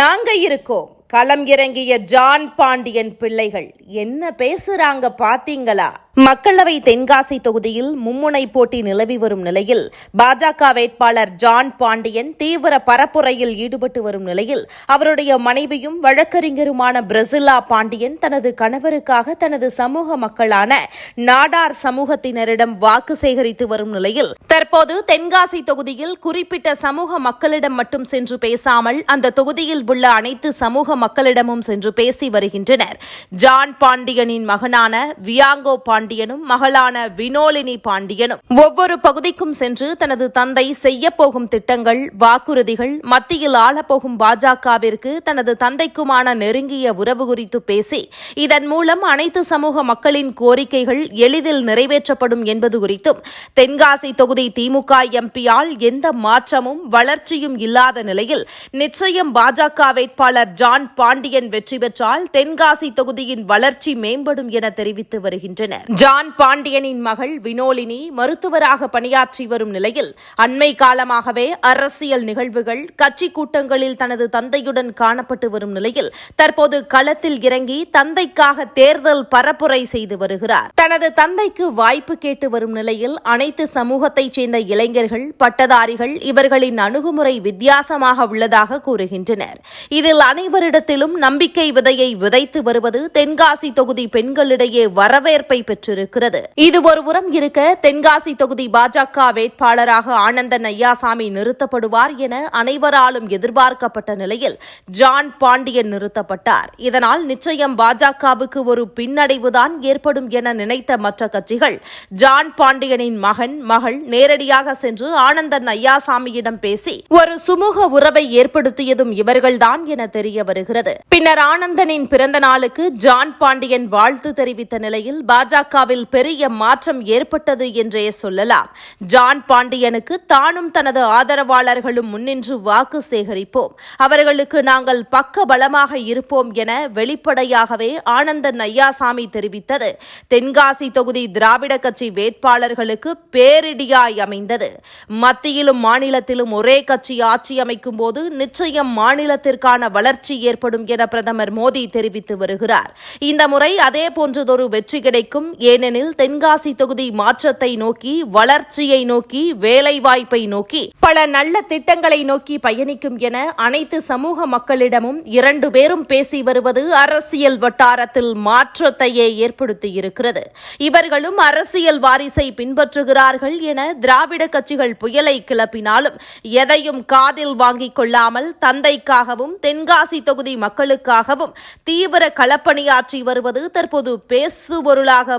நாங்க இருக்கோம். களம் இறங்கிய ஜான் பாண்டியன் பிள்ளைகள் என்ன பேசுறாங்க பாத்தீங்களா? மக்களவை தென்காசி தொகுதியில் மும்முனை போட்டி நிலவி வரும் நிலையில் பாஜக வேட்பாளர் ஜான் பாண்டியன் தீவிர பரப்புரையில் ஈடுபட்டு வரும் நிலையில் அவருடைய மனைவியும் வழக்கறிஞருமான பிரசில்லா பாண்டியன் தனது கணவருக்காக தனது சமூக மக்களான நாடார் சமூகத்தினரிடம் வாக்கு சேகரித்து வரும் நிலையில் தற்போது தென்காசி தொகுதியில் குறிப்பிட்ட சமூக மக்களிடம் மட்டும் சென்று பேசாமல் அந்த தொகுதியில் உள்ள அனைத்து சமூக மக்களிடமும் சென்று பேசி வருகின்றனர். ஜான் பாண்டியனின் மகனான வியாங்கோ பாண்டியனும் மகளான வினோலினி பாண்டியனும். ஒவ்வொரு பகுதிக்கும் சென்று தனது தந்தை செய்யப்போகும் திட்டங்கள் வாக்குறுதிகள் மத்தியில் ஆளப்போகும் பாஜகவிற்கு தனது தந்தைக்குமான நெருங்கிய உறவு குறித்து பேசி இதன் மூலம் அனைத்து சமூக மக்களின் கோரிக்கைகள் எளிதில் நிறைவேற்றப்படும் என்பது குறித்தும் தென்காசி தொகுதி திமுக எம்பியால் எந்த மாற்றமும் வளர்ச்சியும் இல்லாத நிலையில் நிச்சயம் பாஜக வேட்பாளர் ஜான் பாண்டியன் வெற்றி பெற்றால் தென்காசி தொகுதியின் வளர்ச்சி மேம்படும் என தெரிவித்து வருகின்றனர். ஜான் பாண்டியனின் மகள் வினோலினி மருத்துவராக பணியாற்றி வரும் நிலையில் அண்மை காலமாகவே அரசியல் நிகழ்வுகள் கட்சி கூட்டங்களில் தனது தந்தையுடன் காணப்பட்டு வரும் நிலையில் தற்போது களத்தில் இறங்கி தந்தைக்காக தேர்தல் பரப்புரை செய்து வருகிறார். தனது தந்தைக்கு வாய்ப்பு கேட்டு வரும் நிலையில் அனைத்து சமூகத்தைச் சேர்ந்த இளைஞர்கள் பட்டதாரிகள் இவர்களின் அணுகுமுறை வித்தியாசமாக உள்ளதாக கூறுகின்றனர். இதில் அனைவரிடத்திலும் நம்பிக்கை விதையை விதைத்து வருவது தென்காசி தொகுதி பெண்களிடையே வரவேற்பை பெற்று பெற்றிருக்கிறது. இது ஒரு ஒருபுறம் இருக்க தென்காசி தொகுதி பாஜக வேட்பாளராக ஆனந்தன் ஐயாசாமி நிறுத்தப்படுவார் என அனைவராலும் எதிர்பார்க்கப்பட்ட நிலையில் ஜான் பாண்டியன் நிறுத்தப்பட்டார். இதனால் நிச்சயம் பாஜகவுக்கு ஒரு பின்னடைவுதான் ஏற்படும் என நினைத்த மற்ற கட்சிகள் ஜான் பாண்டியனின் மகன் மகள் நேரடியாக சென்று ஆனந்தன் ஐயாசாமியிடம் பேசி ஒரு சுமூக உறவை ஏற்படுத்தியதும் இவர்கள்தான் என தெரிய வருகிறது. பின்னர் ஆனந்தனின் பிறந்த நாளுக்கு ஜான் பாண்டியன் வாழ்த்து தெரிவித்த நிலையில் பாஜக பாஜகவில் பெரிய மாற்றம் ஏற்பட்டது என்றே சொல்லலாம். ஜான் பாண்டியனுக்கு தானும் தனது ஆதரவாளர்களும் முன்னின்று வாக்கு சேகரிப்போம். அவர்களுக்கு நாங்கள் பக்க பலமாக இருப்போம் என வெளிப்படையாகவே ஆனந்தன் ஐயாசாமி தெரிவித்தது. தென்காசி தொகுதி திராவிட கட்சி வேட்பாளர்களுக்கு பேரிடியாய் அமைந்தது. மத்தியிலும் மாநிலத்திலும் ஒரே கட்சி ஆட்சி அமைக்கும் போது நிச்சயம் மாநிலத்திற்கான வளர்ச்சி ஏற்படும் என பிரதமர் மோடி தெரிவித்து வருகிறார். இந்த முறை அதே போன்றதொரு வெற்றி கிடைக்கும் ஏனெனில் தென்காசி தொகுதி மாற்றத்தை நோக்கி வளர்ச்சியை நோக்கி வேலைவாய்ப்பை நோக்கி பல நல்ல திட்டங்களை நோக்கி பயணிக்கும் என அனைத்து சமூக மக்களிடமும் இரண்டு பேரும் பேசி வருவது அரசியல் வட்டாரத்தில் மாற்றத்தையே ஏற்படுத்தியிருக்கிறது. இவர்களும் அரசியல் வாரிசை பின்பற்றுகிறார்கள் என திராவிட கட்சிகள் புயலை கிளப்பினாலும் எதையும் காதில் வாங்கிக் கொள்ளாமல் தந்தைக்காகவும் தென்காசி தொகுதி மக்களுக்காகவும் தீவிர களப்பணியாற்றி வருவது தற்போது பேசுபொருளாக